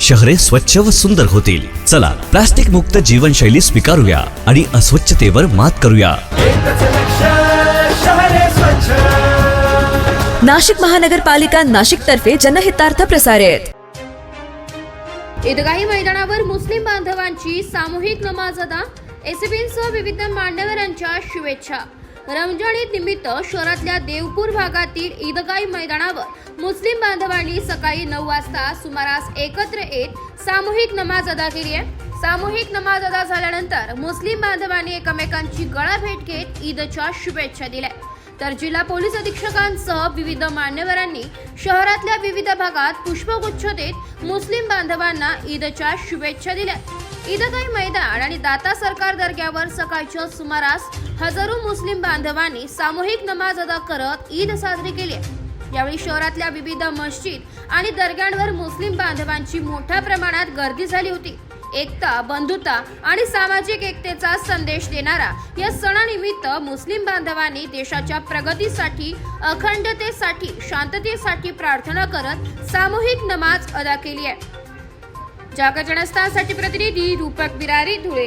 शहरे स्वच्छ व सुंदर होतील. चला प्लास्टिक मुक्त जीवनशैली स्वीकारूया आणि अस्वच्छतेवर मात करूया. नाशिक महानगरपालिका नाशिक तर्फे जनहितार्थ प्रसारित. ईदगाही मैदानावर मुस्लिम बांधवांची सामूहिक नमाज अदा एसीबींसह विविध मान्यवरांच्या शुभेच्छा. रमजान ईद निमित्त शहरातल्या देवपूर भागातील ईदगाई मैदानावर मुस्लिम बांधवांनी सकाळी नऊ वाजता सुमारास एकत्र येत सामूहिक नमाज अदा केली आहे. सामूहिक नमाज अदा झाल्यानंतर मुस्लिम बांधवांनी एकमेकांची गळा भेट घेत ईदच्या शुभेच्छा दिल्या. तर जिल्हा पोलीस अधीक्षकांसह विविध मान्यवरांनी शहरातल्या विविध भागात पुष्पगुच्छ देत मुस्लिम बांधवांना ईदच्या शुभेच्छा दिल्या. ईदगाई मैदान आणि दाता सरकार दर्ग्यावर सकाळच्या सुमारास हजारो मुस्लिम बांधवांनी सामूहिक नमाज अदा करत ईद साजरी केली आहे. यावेळी शहरातल्या विविध मस्जिद आणि दर्ग्यांवर मुस्लिम बांधवांची मोठ्या प्रमाणात गर्दी झाली होती. एकता बंधुता आणि सामाजिक एकतेचा संदेश देणारा या सणानिमित्त मुस्लिम बांधवांनी देशाच्या प्रगतीसाठी अखंडतेसाठी शांततेसाठी प्रार्थना करत सामूहिक नमाज अदा केली आहे. जागर जनस्थानसाठी प्रतिनिधी रूपक बिरारी धुळे.